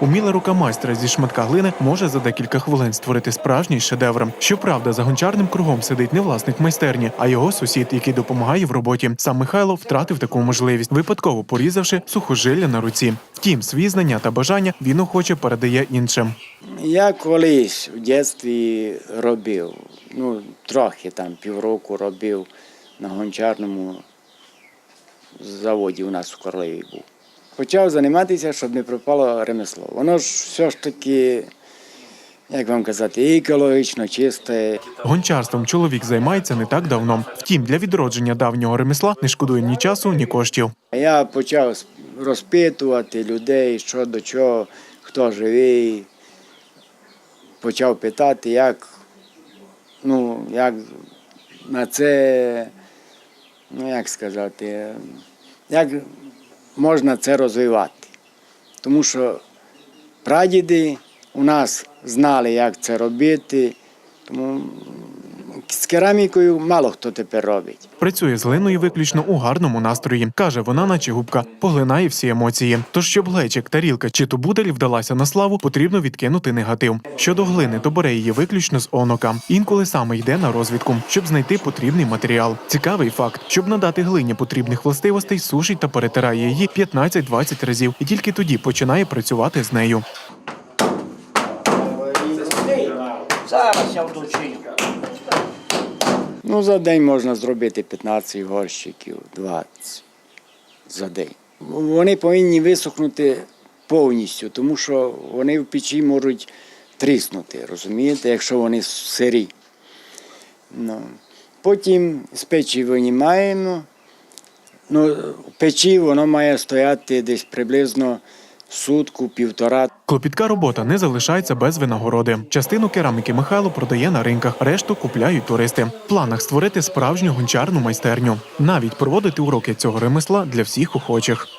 Уміла рука майстра зі шматка глини може за декілька хвилин створити справжній шедевр. Щоправда, за гончарним кругом сидить не власник майстерні, а його сусід, який допомагає в роботі. Сам Михайло втратив таку можливість, випадково порізавши сухожилля на руці. Втім, свої знання та бажання він охоче передає іншим. Я колись в дитинстві робив, ну, трохи там півроку робив на гончарному заводі у нас у Королеві був. Почав займатися, щоб не пропало ремесло. Воно ж все ж таки, як вам казати, екологічно чисте. Гончарством чоловік займається не так давно. Втім, для відродження давнього ремесла не шкодує ні часу, ні коштів. Я почав розпитувати людей, що до чого, хто живий. Почав питати, як, ну, як на це, ну як сказати, як можна це розвивати. Тому що прадіди у нас знали, як це робити, тому з керамікою мало хто тепер робить. Працює з глиною виключно у гарному настрої. Каже, вона, наче губка, поглинає всі емоції. Тож, щоб глечик, тарілка чи тубудель вдалася на славу, потрібно відкинути негатив. Щодо глини, то бере її виключно з онока. Інколи саме йде на розвідку, щоб знайти потрібний матеріал. Цікавий факт, щоб надати глині потрібних властивостей, сушить та перетирає її 15-20 разів, і тільки тоді починає працювати з нею. Зараз я вдочиню. Ну, за день можна зробити 15 горщиків, 20 за день. Вони повинні висохнути повністю, тому що вони в печі можуть тріснути, розумієте, якщо вони сирі. Ну, потім з печі винімаємо. Ну, в печі воно має стояти десь приблизно сутку, півтора. Клопітка робота не залишається без винагороди. Частину кераміки Михайло продає на ринках, решту купляють туристи. В планах створити справжню гончарну майстерню, навіть проводити уроки цього ремесла для всіх охочих.